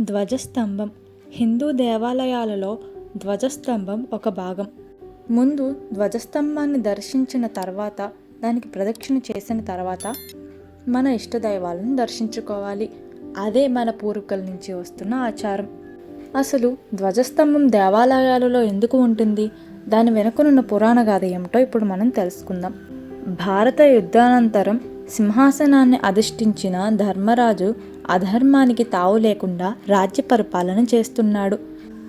ధ్వజస్తంభం. హిందూ దేవాలయాలలో ధ్వజస్తంభం ఒక భాగం. ముందు ధ్వజస్తంభాన్ని దర్శించిన తర్వాత దానికి ప్రదక్షిణ చేసిన తర్వాత మన ఇష్టదైవాలను దర్శించుకోవాలి. అదే మన పూర్వీకుల నుంచి వస్తున్న ఆచారం. అసలు ధ్వజస్తంభం దేవాలయాలలో ఎందుకు ఉంటుంది? దాని వెనుకనున్న పురాణ గాథ ఏమిటో ఇప్పుడు మనం తెలుసుకుందాం. భారత యుద్ధానంతరం సింహాసనాన్ని అధిష్ఠించిన ధర్మరాజు అధర్మానికి తావు లేకుండా రాజ్య పరిపాలన చేస్తున్నాడు.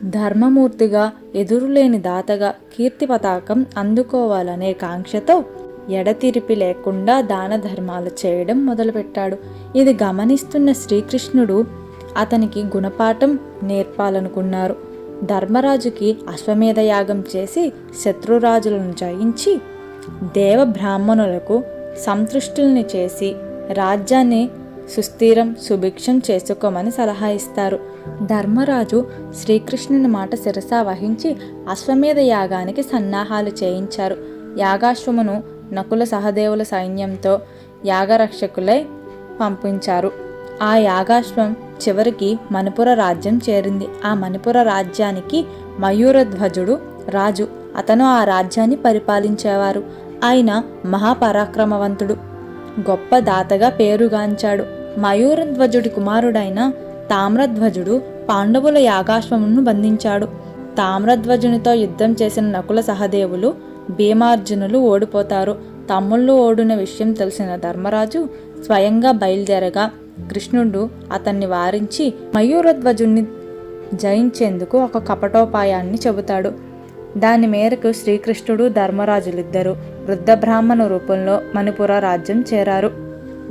ధర్మమూర్తిగా ఎదురులేని దాతగా కీర్తి పతాకం అందుకోవాలనే కాంక్షతో ఎడతెరిపి లేకుండా దాన ధర్మాలు చేయడం మొదలుపెట్టాడు. ఇది గమనిస్తున్న శ్రీకృష్ణుడు అతనికి గుణపాఠం నేర్పాలనుకున్నారు. ధర్మరాజుకి అశ్వమేధ యాగం చేసి శత్రురాజులను జయించి దేవ బ్రాహ్మణులకు సంతృష్టుల్ని చేసి రాజ్యాన్ని సుస్థిరం సుభిక్షం చేసుకోమని సలహా ఇస్తారు. ధర్మరాజు శ్రీకృష్ణుని మాట శిరస వహించి అశ్వమేధ యాగానికి సన్నాహాలు చేయించారు. యాగాశ్వమును నకుల సహదేవుల సైన్యంతో యాగరక్షకులై పంపించారు. ఆ యాగాశ్వం చివరికి మణిపుర రాజ్యం చేరింది. ఆ మణిపుర రాజ్యానికి మయూరధ్వజుడు రాజు. అతను ఆ రాజ్యాన్ని పరిపాలించేవారు. ఆయన మహాపరాక్రమవంతుడు. గొప్ప దాతగా పేరుగాంచాడు. మయూరధ్వజుడి కుమారుడైన తామ్రధ్వజుడు పాండవుల యాగాశ్వమును బంధించాడు. తామ్రధ్వజునితో యుద్ధం చేసిన నకుల సహదేవులు భీమార్జునులు ఓడిపోతారు. తమ్ముళ్ళు ఓడిన విషయం తెలిసిన ధర్మరాజు స్వయంగా బయలుదేరగా కృష్ణుడు అతన్ని వారించి మయూరధ్వజుణ్ణి జయించేందుకు ఒక కపటోపాయాన్ని చెబుతాడు. దాని మేరకు శ్రీకృష్ణుడు ధర్మరాజులిద్దరూ వృద్ధ బ్రాహ్మణ రూపంలో మణిపుర రాజ్యం చేరారు.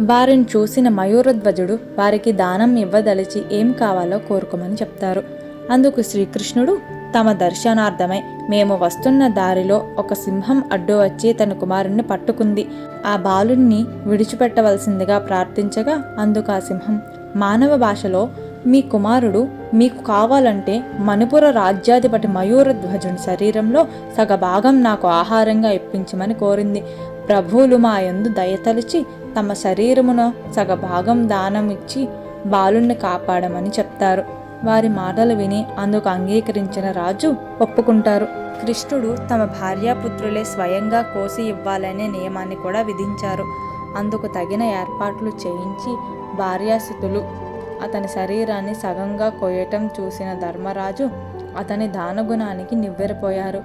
వారిని చూసిన మయూరధ్వజుడు వారికి దానం ఇవ్వదలిచి ఏం కావాలో కోరుకోమని చెప్తారు. అందుకు శ్రీకృష్ణుడు తమ దర్శనార్థమై మేము వస్తున్న దారిలో ఒక సింహం అడ్డు వచ్చి తన కుమారుణ్ణి పట్టుకుంది. ఆ బాలుణ్ణి విడిచిపెట్టవలసిందిగా ప్రార్థించగా అందుకు ఆ సింహం మానవ భాషలో మీ కుమారుడు మీకు కావాలంటే మణిపుర రాజ్యాధిపతి మయూరధ్వజుని శరీరంలో సగభాగం నాకు ఆహారంగా ఇప్పించమని కోరింది. ప్రభువులు మా యందు దయతలిచి తమ శరీరమున సగభాగం దానం ఇచ్చి బాలుణ్ణి కాపాడమని చెప్తారు. వారి మాటలు విని అందుకు అంగీకరించిన రాజు ఒప్పుకుంటారు. కృష్ణుడు తమ భార్యాపుత్రులే స్వయంగా కోసి ఇవ్వాలనే నియమాన్ని కూడా విధించారు. అందుకు తగిన ఏర్పాట్లు చేయించి భార్యాసుతులు అతని శరీరాన్ని సగంగా కొయ్యటం చూసిన ధర్మరాజు అతని దానగుణానికి నివ్వెరపోయారు.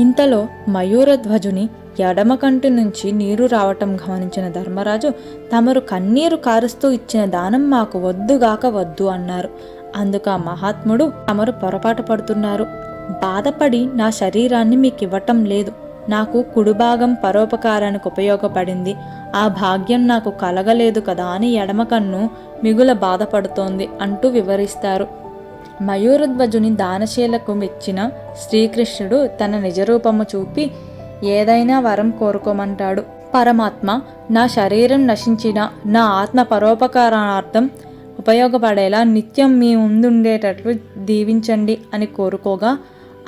ఇంతలో మయూరధ్వజుని ఎడమ కంటి నుంచి నీరు రావటం గమనించిన ధర్మరాజు తమరు కన్నీరు కారుస్తూ ఇచ్చిన దానం మాకు వద్దుగాక వద్దు అన్నారు. అందుకు ఆ మహాత్ముడు తమరు పొరపాటు పడుతున్నారు. బాధపడి నా శరీరాన్ని మీకు ఇవ్వటం లేదు. నాకు కుడిభాగం పరోపకారానికి ఉపయోగపడింది. ఆ భాగ్యం నాకు కలగలేదు కదా అని ఎడమ కన్ను మిగుల బాధపడుతోంది అంటూ వివరిస్తారు. మయూరధ్వజుని దానశీలకు మెచ్చిన శ్రీకృష్ణుడు తన నిజరూపము చూపి ఏదైనా వరం కోరుకోమంటాడు. పరమాత్మ నా శరీరం నశించిన నా ఆత్మ పరోపకారార్థం ఉపయోగపడేలా నిత్యం మీ ముందుండేటట్లు దీవించండి అని కోరుకోగా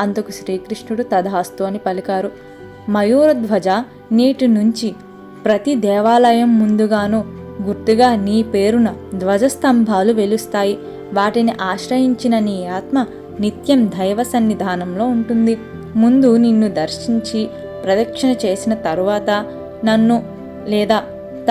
అందుకు శ్రీకృష్ణుడు తథాస్తు అని పలికారు. మయూరధ్వజ నీటి నుంచి ప్రతి దేవాలయం ముందుగాను గుర్తుగా నీ పేరున ధ్వజస్తంభాలు వెలుస్తాయి. వాటిని ఆశ్రయించిన నీ ఆత్మ నిత్యం దైవ సన్నిధానంలో ఉంటుంది. ముందు నిన్ను దర్శించి ప్రదక్షిణ చేసిన తరువాత నన్ను లేదా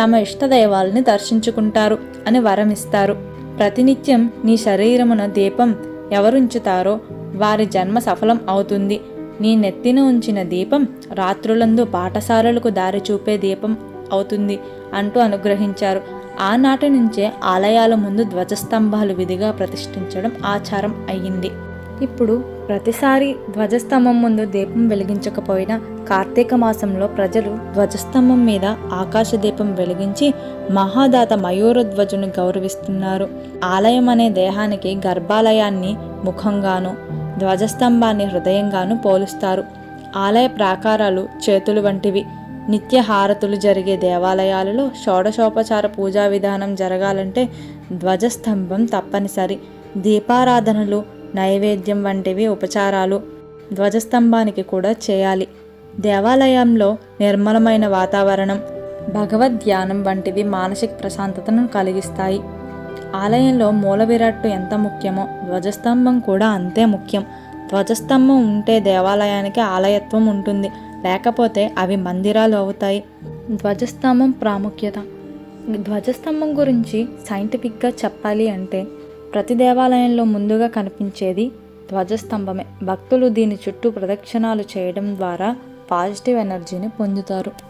తమ ఇష్టదైవాలని దర్శించుకుంటారు అని వరమిస్తారు. ప్రతినిత్యం నీ శరీరమున దీపం ఎవరుంచుతారో వారి జన్మ సఫలం అవుతుంది. నీ నెత్తిన ఉంచిన దీపం రాత్రులందు పాఠశాలలకు దారి చూపే దీపం అవుతుంది అంటూ అనుగ్రహించారు. ఆనాటి నుంచే ఆలయాల ముందు ధ్వజస్తంభాలు విధిగా ప్రతిష్ఠించడం ఆచారం అయ్యింది. ఇప్పుడు ప్రతిసారి ధ్వజస్తంభం ముందు దీపం వెలిగించకపోయినా కార్తీక మాసంలో ప్రజలు ధ్వజస్తంభం మీద ఆకాశ దీపం వెలిగించి మహాదాత మయూరధ్వజుని గౌరవిస్తున్నారు. ఆలయం అనే దేహానికి గర్భాలయాన్ని ముఖంగాను ధ్వజస్తంభాన్ని హృదయంగాను పోలుస్తారు. ఆలయ ప్రాకారాలు చేతులు వంటివి. నిత్య హారతులు జరిగే దేవాలయాలలో షోడశోపచార పూజా విధానం జరగాలంటే ధ్వజస్తంభం తప్పనిసరి. దీపారాధనలు నైవేద్యం వంటివి ఉపచారాలు ధ్వజస్తంభానికి కూడా చేయాలి. దేవాలయంలో నిర్మలమైన వాతావరణం భగవద్ ధ్యానం వంటివి మానసిక ప్రశాంతతను కలిగిస్తాయి. ఆలయంలో మూల విరాట్టు ఎంత ముఖ్యమో ధ్వజస్తంభం కూడా అంతే ముఖ్యం. ధ్వజస్తంభం ఉంటే దేవాలయానికి ఆలయత్వం ఉంటుంది. లేకపోతే అవి మందిరాలు అవుతాయి. ధ్వజస్తంభం ప్రాముఖ్యత. ధ్వజస్తంభం గురించి సైంటిఫిక్గా చెప్పాలి అంటే ప్రతి దేవాలయంలో ముందుగా కనిపించేది ధ్వజస్తంభమే. భక్తులు దీని చుట్టూ ప్రదక్షిణాలు చేయడం ద్వారా పాజిటివ్ ఎనర్జీని పొందుతారు.